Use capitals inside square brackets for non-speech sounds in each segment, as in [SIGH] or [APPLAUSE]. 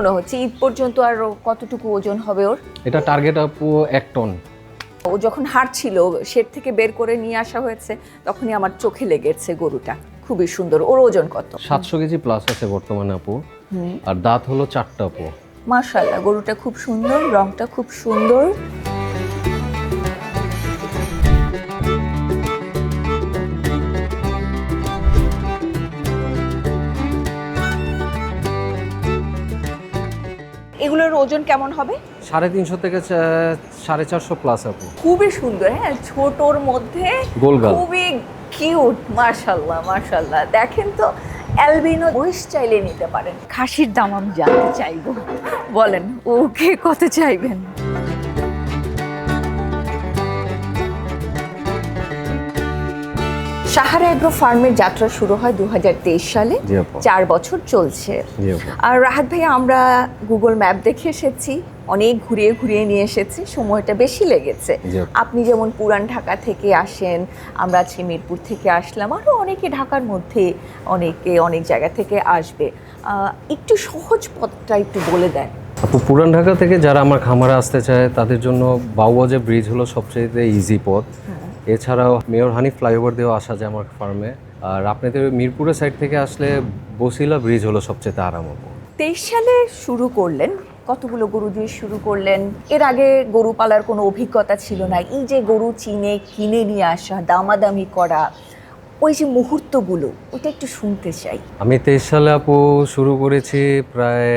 মনে হচ্ছে? ঈদ পর্যন্ত আর কতটুকু ওজন হবে ওর? এটা টার্গেট আপু এক টন ও যখন হাঁটছিল শেড থেকে বের করে নিয়ে আসা হয়েছে তখনই আমার চোখে লেগেছে গরুটা। খুবই সুন্দর। ওর ওজন কত? সাতশো কেজি প্লাস আছে বর্তমানে আপু। আর দাঁত হলো চারটা আপু। মাশাল্লাহ গরুটা খুব সুন্দর রংটা খুব সুন্দর। এগুলোর ওজন কেমন হবে? সাড়ে তিনশো থেকে সাড়ে চারশো প্লাস আপু। খুবই সুন্দর হ্যাঁ? ছোটর মধ্যে খুবই কিউট মার্শাল্লাহ মার্শাল্লাহ দেখেন তো অ্যালবিনো মহিষ চাইলে নিতে পারেন। খাসির দাম আমি জানতে চাইব। বলেন ওকে কত চাইবেন? সাহারা এগ্রো ফার্মের যাত্রা শুরু হয় দুহাজার তেইশ সালে। চার বছর চলছে। আর রাহাত ভাই আমরা গুগল ম্যাপ দেখে এসেছি অনেক ঘুরিয়ে ঘুরিয়ে নিয়ে এসেছি সময়টা বেশি লেগেছে। আপনি যেমন পুরান ঢাকা থেকে আসেন আমরা আছি মিরপুর থেকে আসলাম আরও অনেকে ঢাকার মধ্যে অনেকে অনেক জায়গা থেকে আসবে। একটু সহজ পথটা একটু বলে দেন। আপু পুরান ঢাকা থেকে যারা আমার খামারে আসতে চায় তাদের জন্য বাউবাজে ব্রিজ হলো সবচেয়ে ইজি পথ। এছাড়াও মেয়র হানি ফ্লাইওভার দিয়েও আসা যায় আমার ফার্মে। আর আপনাদের মিরপুরের সাইড থেকে আসলে বসিলা ব্রিজ হলো সবচেয়ে আরাম তেইশ সালে শুরু করলেন কতগুলো গরু দিয়ে শুরু করলেন? এর আগে গরু পালার কোনো অভিজ্ঞতা ছিল না। এই যে গরু চিনে কিনে নিয়ে আসা দামাদামি করা ওই যে মুহূর্তগুলো ওটা একটু শুনতে চাই। আমি তেইশ সালে আপু শুরু করেছি প্রায়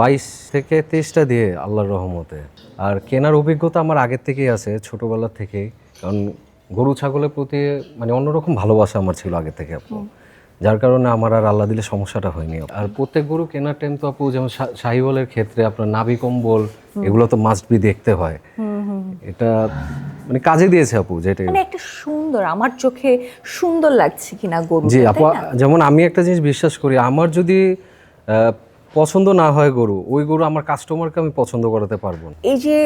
বাইশ থেকে তেইশটা দিয়ে আল্লাহর রহমতে। আর কেনার অভিজ্ঞতা আমার আগের থেকেই আছে ছোটোবেলার থেকেই। কারণ গরু ছাগলের প্রতি মানে অন্যরকম ভালোবাসা আমার ছিল আগে থেকে আপু যার কারণে আমার আর আল্লাহ দিলে সমস্যাটা হয়নি। আর প্রত্যেক গরু কেনার টাইম তো আপু যেমন শা- শাহিওয়ালের ক্ষেত্রে আপনার নাভি কম্বল এগুলো তো মাস্ট বি দেখতে হয়। এটা মানে কাজে দিয়েছে আপু যেটা মানে একটা সুন্দর আমার চোখে সুন্দর লাগছে কিনা গরু জি আপু যেমন আমি একটা জিনিস বিশ্বাস করি আমার যদি পছন্দ না হয় গরু ওই গরু আমার কাস্টমারকে আমি পছন্দ করাতে পারব না। এই যে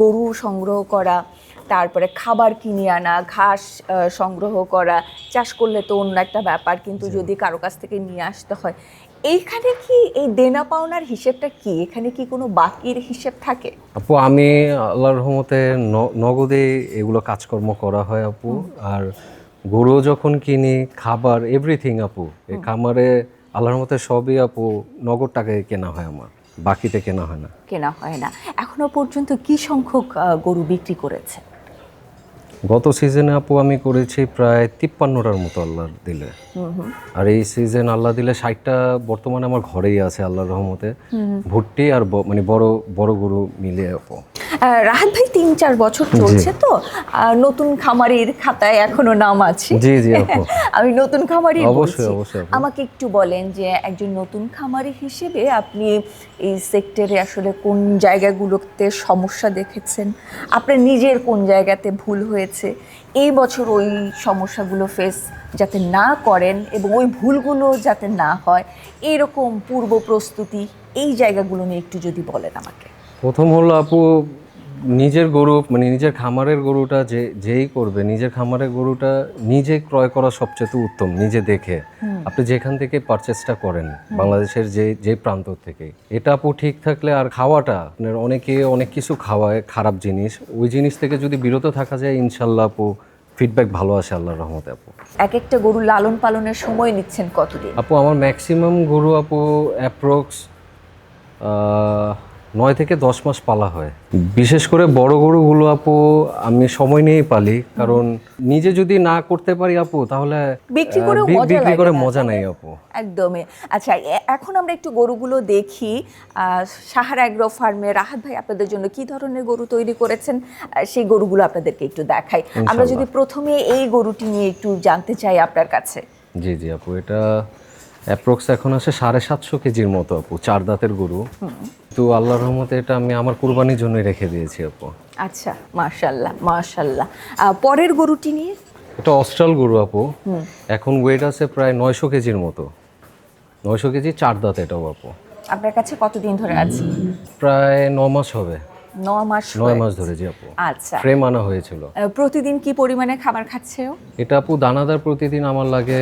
গরু সংগ্রহ করা তারপরে খাবার কিনে আনা ঘাস সংগ্রহ করা চাষ করলে তো অন্য একটা ব্যাপার কিন্তু যদি কারও কাছ থেকে নিয়ে আসতে হয় এইখানে কি এই দেনা পাওনার হিসেবটা কি? এখানে কি কোনো বাকির হিসেব থাকে? আপু আমি আল্লাহর রহমতে নগদে এগুলো কাজকর্ম করা হয় আপু। আর গরু যখন কিনি খাবার এভরিথিং আপু। এই খামারে আল্লাহর মতে সবই আপু নগদ টাকায় কেনা হয় আমার বাকিতে কেনা হয় না। কেনা হয় না। এখনও পর্যন্ত কি সংখ্যক গরু বিক্রি করেছে? গত সিজনে আপু আমি করেছি প্রায় তিপ্পান্নটার মতো আল্লাহর দিলে। আর এই সিজন আল্লাহ দিলে ষাটটা বর্তমানে আমার ঘরেই আছে আল্লাহর রহমতে। ভুট্টি আর মানে বড় বড় গরু মিলিয়ে আপু। রাহাত ভাই তিন চার বছর চলছে তো নতুন খামারির খাতায় এখনও নাম আছে। জি জি [LAUGHS] আমি নতুন খামারি অবশ্যই, অবশ্যই আমাকে একটু বলেন যে একজন নতুন খামারি হিসেবে আপনি এই সেক্টরে আসলে কোন জায়গাগুলোতে সমস্যা দেখেছেন? আপনার নিজের কোন জায়গাতে ভুল হয়েছে? এই বছর ওই সমস্যাগুলো ফেস যাতে না করেন এবং ওই ভুলগুলো যাতে না হয় এরকম পূর্ব প্রস্তুতি এই জায়গাগুলো নিয়ে একটু যদি বলেন আমাকে। প্রথম হলো আপু নিজের গরু মানে নিজের খামারের গরুটা যে যেই করবে নিজের খামারের গরুটা নিজে ক্রয় করা সবচেয়ে উত্তম নিজে দেখে। আপনি যেখান থেকে পারচেসটা করেন বাংলাদেশের যে যে প্রান্ত থেকে। এটা আপু ঠিক থাকলে আর খাওয়াটা আপনার অনেকে অনেক কিছু খাওয়ায় খারাপ জিনিস ওই জিনিস থেকে যদি বিরত থাকা যায় ইনশাল্লাহ আপু ফিডব্যাক ভালো আসে আল্লাহর রহমতে আপু। এক একটা গরু লালন পালনের সময় নিচ্ছেন কতদিন? আপু আমার ম্যাক্সিমাম গরু আপু অ্যাপ্রক্স নয় থেকে দশ মাস পালা হয়। বিশেষ করে বড় গরুগুলো আপু আমি সময় নিয়েই পালি কারণ নিজে যদি না করতে পারি আপু তাহলে বিক্রি করে মজা নেই আপু। একদমই। আচ্ছা এখন আমরা একটু গরুগুলো দেখি। সাহারা অ্যাগ্রো ফার্মে রাহাত ভাই আপনাদের জন্য কি ধরনের গরু তৈরি করেছেন? সেই গরুগুলো আপনাদেরকে একটু দেখাই। আমরা যদি প্রথমে এই গরুটি নিয়ে একটু জানতে চাই আপনার কাছে। জি জি আপু এটা অ্যাপ্রক্স এখন আসে সাড়ে সাতশো কেজির মতো আপু চার দাঁতের গরু। তো আল্লাহর রহমতে এটা আমি আমার কুরবানির জন্য রেখে দিয়েছি আপু। আচ্ছা মাশাল্লাহ আহ, পরের গরুটি নিয়ে? এটা অস্ট্রাল গরু আপু। এখন ওয়েট আছে প্রায় নয়শো কেজির মতো। নয়শো কেজি চার দাঁত এটাও আপু। আপনার কাছে কতদিন ধরে আছে? প্রায় ন মাস হবে। ন মাস নয় মাস ধরে জি আপু। আচ্ছা। ফ্রেম আনা হয়েছিল। প্রতিদিন কি পরিমাণে খাবার খাচ্ছে ও? এটা আপু দানাদার প্রতিদিন আমার লাগে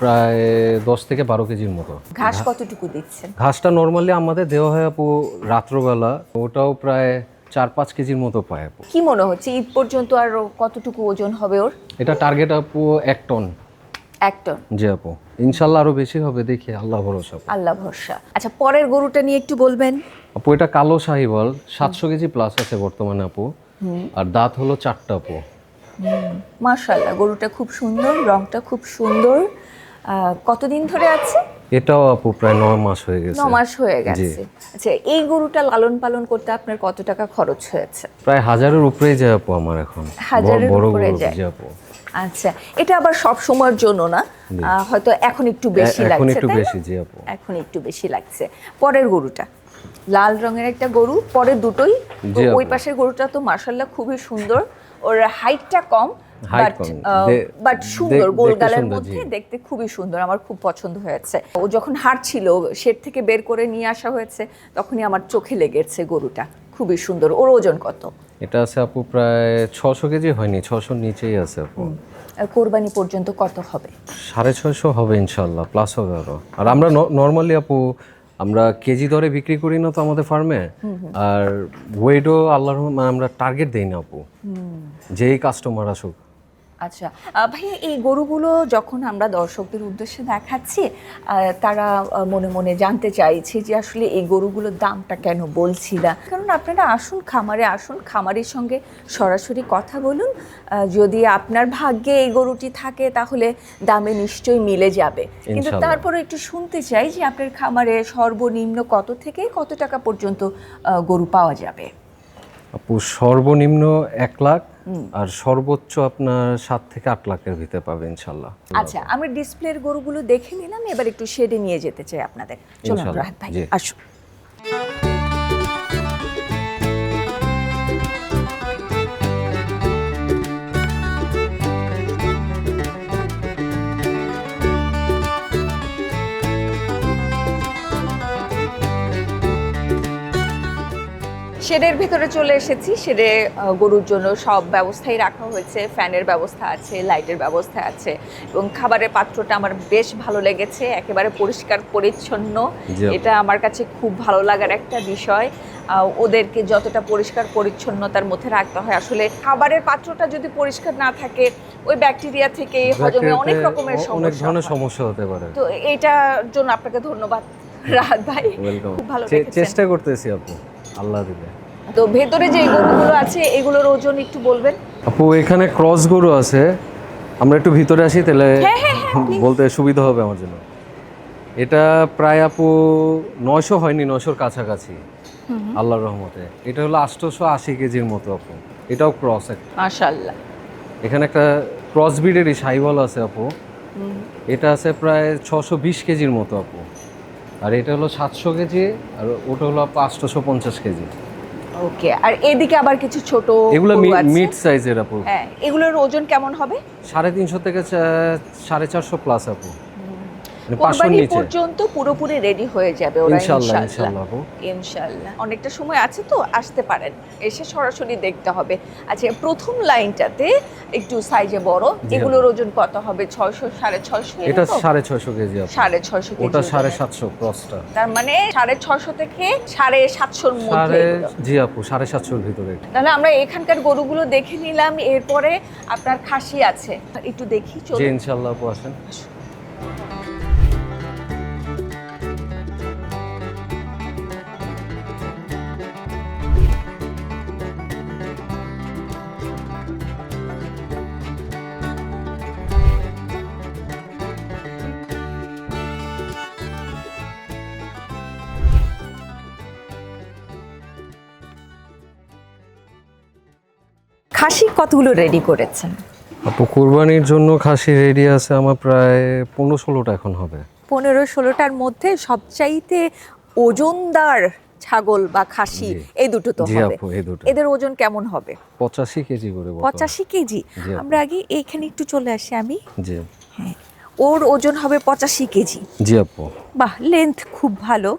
প্রায় দশ থেকে বারো কেজির মতো। ঘাস কতটুকু দিচ্ছেন? ঘাসটা নর্মালি আমাদের দেওয়া হয় আপু রাত্রবেলা। ওটাও প্রায় চার পাঁচ কেজির মতো পায় আপু। কি মনে হচ্ছে ঈদ পর্যন্ত আর কতটুকু ওজন হবে ওর? এটা টার্গেট আপু এক টন এক টন জি আপু। ইনশাল্লাহ আরও বেশি হবে দেখি আল্লাহ ভরসা আল্লাহ ভরসা। আচ্ছা পরের গরুটা নিয়ে একটু বলবেন। আপু এটা কালো সাহিবল সাতশো কেজি প্লাস আছে বর্তমানে আপু। আর দাঁত হলো চারটা আপু। মার্শাল্লাহ গরুটা খুব সুন্দর রংটা খুব সুন্দর। কতদিন ধরে আছে? এটাও আপু প্রায় নয় মাস হয়ে গেছে। ন মাস হয়ে গেছে। আচ্ছা এই গরুটা লালন পালন করতে আপনার কত টাকা খরচ হয়েছে? প্রায় হাজারের উপরেই যায় আপু আমার এখন। হাজারের উপরে যায়। আপু। আচ্ছা এটা আবার সব সময়ের জন্য না? হয়তো এখন একটু বেশি এ- এখন লাগছে একটু বেশি জি আপু। এখন একটু বেশি লাগছে। পরের গরুটা। লাল রঙের একটা গরু পরের দুটোই। ওই পাশের গরুটা তো মার্শাল্লাহ খুবই সুন্দর। ওর হাইটটা কম বাট সুন্দর দেখ- গোল গালের মধ্যে দেখতে খুবই সুন্দর আমার খুব পছন্দ হয়েছে। ও যখন হাঁটছিল শেড থেকে বের করে নিয়ে আসা হয়েছে তখনই আমার চোখে লেগেছে গরুটা। খুবই সুন্দর ওর ওজন কত? এটা আছে আপু প্রায় ছশো কেজি হয়নি ছশোর নিচেই আছে আপু। কোরবানি পর্যন্ত কত হবে? সাড়ে ছয়শো হবে ইনশাল্লাহ প্লাস হবে আরও। আর আমরা নর্মালি আপু আমরা কেজি দরে বিক্রি করি না তো আমাদের ফার্মে। আর ওয়েটও আল্লাহর মানে আমরা টার্গেট দেই না আপু। যেই কাস্টমার আসুক। আচ্ছা ভাইয়া এই গরুগুলো যখন আমরা দর্শকদের উদ্দেশ্যে দেখাচ্ছি তারা মনে মনে জানতে চাইছে যে আসলে এই গরুগুলোর দামটা কেন বলছি না। কারণ আপনারা আসুন খামারে আসুন খামারের সঙ্গে সরাসরি কথা বলুন। যদি আপনার ভাগ্যে এই গরুটি থাকে তাহলে দামে নিশ্চয়ই মিলে যাবে। কিন্তু। তারপরে একটু শুনতে চাই যে আপনার খামারে সর্বনিম্ন কত থেকে কত টাকা পর্যন্ত গরু পাওয়া যাবে? আপু সর্বনিম্ন এক লাখ আর সর্বোচ্চ আপনার সাত থেকে আট লাখের ভিতরে পাবে ইনশাল্লাহ। আচ্ছা আমরা ডিসপ্লের গরুগুলো দেখে নিলাম এবার একটু শেডে নিয়ে যেতে চাই আপনাদের। চলুন রাহাত ভাই আসুন। শেডের ভিতরে চলে এসেছি। শেডে গরুর জন্য সব ব্যবস্থাই রাখা হয়েছে। ফ্যানের ব্যবস্থা আছে লাইটের ব্যবস্থা আছে এবং খাবারের পাত্রটা আমার বেশ ভালো লেগেছে একেবারে পরিষ্কার পরিচ্ছন্ন। এটা আমার কাছে খুব ভালো লাগার একটা বিষয়। ওদেরকে যতটা পরিষ্কার পরিচ্ছন্নতার মধ্যে রাখতে হয়। আসলে খাবারের পাত্রটা যদি পরিষ্কার না থাকে ওই ব্যাকটেরিয়া থেকে হজমে অনেক রকমের অনেক সমস্যা সমস্যা হতে পারে। তো এইটার জন্য আপনাকে ধন্যবাদ রাহাত ভাই। খুব ভালো চেষ্টা করতেছি আপু। আল্লাহ দিলে তো ভেতরে যে গরুগুলো আছে এগুলোর ওজন একটু বলবেন? আপু এখানে ক্রস গরু আছে। আমরা একটু ভিতরে আসি তাহলে বলতে সুবিধা হবে আমার জন্য। এটা প্রায় আপু নয়শো হয়নি নয়শোর কাছাকাছি। আল্লাহর রহমতে। এটা হলো আটশোশো আশি কেজির মতো আপু। এটাও ক্রস মাশাল্লাহ এখানে একটা ক্রস ব্রিডেরই সাইবল আছে আপু। এটা আছে প্রায় ছশো বিশ কেজির মতো আপু। আর এটা হলো সাতশো কেজি আর ওটা হলো পাঁচশোশো পঞ্চাশ কেজি। ওকে আর এদিকে আবার কিছু ছোট এগুলো মিড সাইজের আপু। হ্যাঁ এগুলোর ওজন কেমন হবে? সাড়ে তিনশো থেকে সাড়ে চারশো প্লাস আপু। কোরবানি পর্যন্ত পুরোপুরি রেডি হয়ে যাবে ওরা ইনশাল্লাহ ইনশাল্লাহ। অনেকটা সময় আছে তো আসতে পারেন। এসে সরাসরি দেখতে হবে। আচ্ছা প্রথম লাইনটাতে একটু সাইজে বড়। এগুলোর ওজন কত হবে? ছয়শো সাড়ে ছয়শো এটা সাড়ে ছয়শো কেজি আপু সাড়ে ছয়শো কেজি ওটা সাড়ে ওজনের। সাতশো ক্রসটা তার মানে সাড়ে ছশো থেকে সাড়ে সাতশোর মধ্যে জি আপু সাড়ে সাতশোর ভিতরে। তাহলে আমরা এখানকার গরুগুলো দেখে নিলাম। এরপরে আপনার খাসি আছে। একটু দেখি জি চলুন। ইনশাল্লাহ আপু আসেন। খাসি কতগুলো রেডি করেছেন? আপু কুরবানির জন্য খাসি রেডি আছে আমার প্রায় পনেরো ষোলোটা এখন হবে। পনেরো ষোলোটার মধ্যে সবচাইতে ওজনদার ছাগল বা খাসি এই দুটো তো হবে। আপু এদের ওজন কেমন হবে? পঁচাশি কেজি করে পঁচাশি কেজি? আমরা আগে এইখানে একটু চলে আসি আমি। জি। হ্যাঁ ওর ওজন হবে পঁচাশি কেজি। জি আপু। বাহ লেন্থ খুব ভালো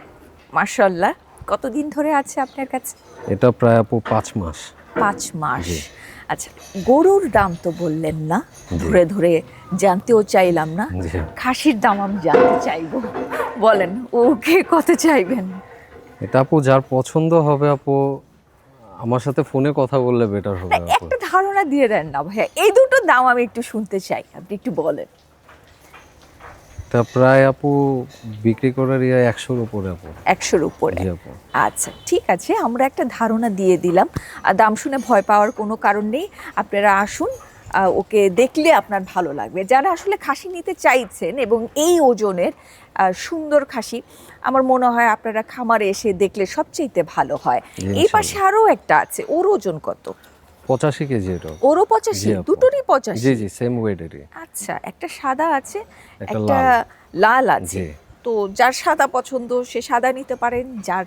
মার্শাল্লাহ কতদিন ধরে আছে আপনার কাছে? এটা প্রায় আপু পাঁচ মাস। পাঁচ মাস। আচ্ছা গরুর দাম তো বললেন না। ধরে ধরে জানতেও চাইলাম না। খাসির দাম আমি জানতে চাইব। বলেন ওকে কত চাইবেন? এটা আপু যার পছন্দ হবে আপু আমার সাথে ফোনে কথা বললে বেটার হবে একটা ধারণা দিয়ে দেন না ভাইয়া। এই দুটো দাম আমি একটু শুনতে চাই আপনি একটু বলেন। এটা প্রায় আপু বিক্রি করার ইয়ে একশোর উপরে আপু। একশোর উপরে। আচ্ছা ঠিক আছে আমরা একটা ধারণা দিয়ে দিলাম। আর দাম শুনে ভয় পাওয়ার কোনো কারণ নেই। আপনারা আসুন ওকে দেখলে আপনার ভালো লাগবে। যারা আসলে খাসি নিতে চাইছেন এবং এই ওজনের সুন্দর খাসি আমার মনে হয় আপনারা খামারে এসে দেখলে সবচেয়ে ভালো হয়। এই পাশে আরও একটা আছে ওর ওজন কত? পঁচাশি কেজি এটা। ওরও পঁচাশি। দুটোরই পঁচাশি? জি জি সেম ওয়েটেরই আচ্ছা একটা সাদা আছে একটা লাল। আছে। তো যার সাদা পছন্দ সে সাদা নিতে পারেন যার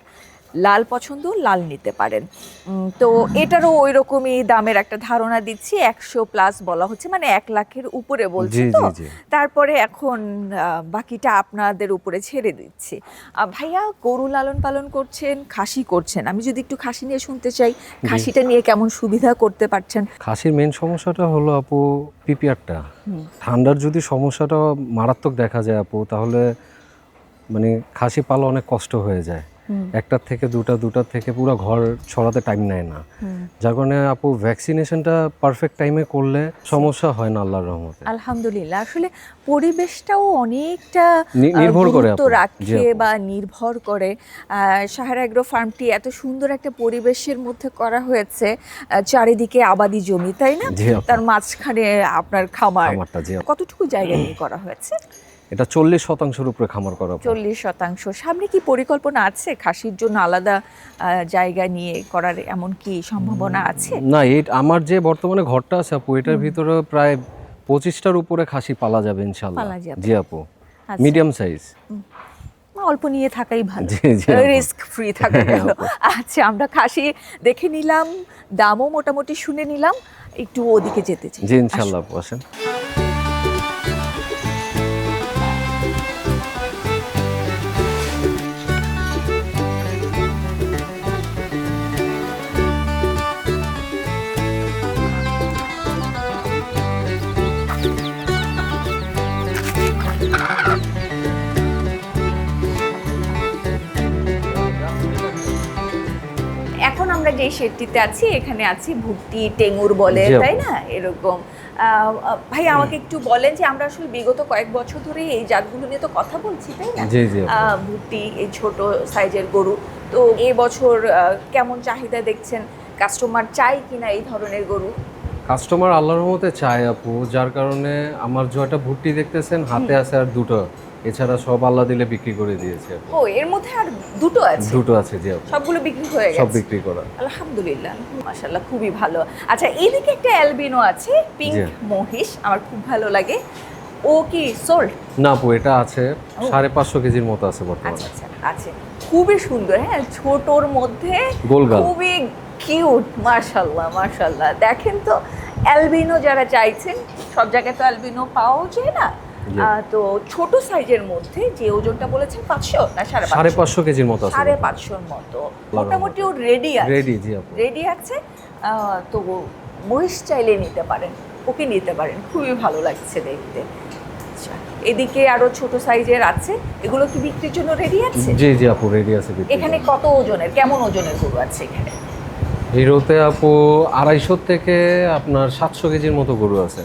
লাল পছন্দ লাল নিতে পারেন। তো এটারও ওই রকমই দামের একটা ধারণা দিচ্ছি একশো প্লাস বলা হচ্ছে মানে এক লাখের উপরে বলছি তো। তারপরে এখন বাকিটা আপনাদের উপরে ছেড়ে দিচ্ছি। ভাইয়া গরু লালন পালন করছেন খাসি করছেন। আমি যদি একটু খাসি নিয়ে শুনতে চাই খাসিটা নিয়ে কেমন সুবিধা করতে পারছেন? খাসির মেন সমস্যাটা হলো আপু পিপিআরটা। ঠান্ডার যদি সমস্যাটা মারাত্মক দেখা যায় আপু তাহলে মানে খাসি পালা অনেক কষ্ট হয়ে যায়। একটার থেকে দুটা দুটার থেকে পুরো ঘর ছড়াতে টাইম নেয় না। যার কারণে আপু ভ্যাকসিনেশনটা পারফেক্ট টাইমে করলে সমস্যা হয় না আল্লাহর রহমতে। আলহামদুলিল্লাহ। আসলে পরিবেশটাও অনেকটা নির্ভর করে রাখে বা নির্ভর করে। সাহারা এগ্রো ফার্মটি এত সুন্দর একটা পরিবেশের মধ্যে করা হয়েছে চারিদিকে আবাদি জমি তাই না? তার মাঝখানে আপনার খামার। কতটুকু জায়গা নিয়ে করা হয়েছে? এটা চল্লিশ শতাংশের উপরে খামার করা চল্লিশ শতাংশ। সামনে কি পরিকল্পনা আছে? খাসির জন্য আলাদা জায়গা নিয়ে করার এমন কি সম্ভাবনা আছে? না এই আমার যে বর্তমানে ঘরটা আছে আপু এটার ভিতরে প্রায় পঁচিশটার উপরে খাসি পালা যাবে ইনশাল্লাহ। জি আপু। আচ্ছা। মিডিয়াম সাইজ অল্প নিয়ে থাকাই ভালো। রিস্ক ফ্রি থাকা গেল আচ্ছা আমরা খাসি দেখে নিলাম দামও মোটামুটি শুনে নিলাম একটু ওদিকে যেতে চাই। জি ইনশাল্লাহ আপু আসেন। শেডটিতে আছি এখানে আছি ভুট্টি টেঙ্গুর বলে তাই না? এরকম। ভাই আমাকে একটু বলেন যে আমরা আসলে বিগত কয়েক বছর ধরে এই জাতগুলো নিয়ে তো কথা বলছি তাই না? ভুট্টি এই ছোট সাইজের গরু। তো এই বছর কেমন চাহিদা দেখছেন? কাস্টমার চাই কিনা এই ধরনের গরু? কাস্টমার আল্লাহর মতে চায় আপু যার কারণে আমার জয়টা ভুট্টি দেখতেছেন হাতে আছে আর দুটো। এছাড়া সব আল্লাহ দিলে বিক্রি করে দিয়েছে ও এর মধ্যে আর দুটো আছে? দুটো আছে জি সবগুলো বিক্রি হয়ে গেছে? সব বিক্রি করা। আলহামদুলিল্লাহ মাশাল্লাহ খুবই ভালো। আচ্ছা এইদিকে একটা অ্যালবিনো আছে পিঙ্ক। মহিষ আমার খুব ভালো লাগে। ও কি সোল্ড? না আপু এটা আছে সাড়ে পাঁচশো কেজির মতো আছে বর্তমানে। আচ্ছা আচ্ছা আছে। খুবই সুন্দর হ্যাঁ ছোটর মধ্যে। খুবই কিউট মার্শাল্লাহ মার্শাল্লাহ দেখেন তো অ্যালবিনো যারা চাইছেন সব জায়গায় তো অ্যালবিনো পাওয়াও যায় না? তো ছোট সাইজের মধ্যে যে ওজনটা বলেছেন পাঁচশো না সাড়ে সাড়ে পাঁচশো কেজির মতো সাড়ে পাঁচশোর মতো। মোটামুটি ও রেডি আছে। রেডি জি রেডি আছে। তো মহিষ চাইলে নিতে পারেন ওকে নিতে পারেন খুবই ভালো লাগছে দেখতে। আচ্ছা এদিকে আরও ছোট সাইজের আছে। এগুলো কি বিক্রির জন্য রেডি আছে? জি জি আপু রেডি আছে এখানে কত ওজনের কেমন ওজনের গরু আছে এখানে? হিরোতে আপু আড়াইশো থেকে আপনার সাতশো কেজির মতো গরু আছে।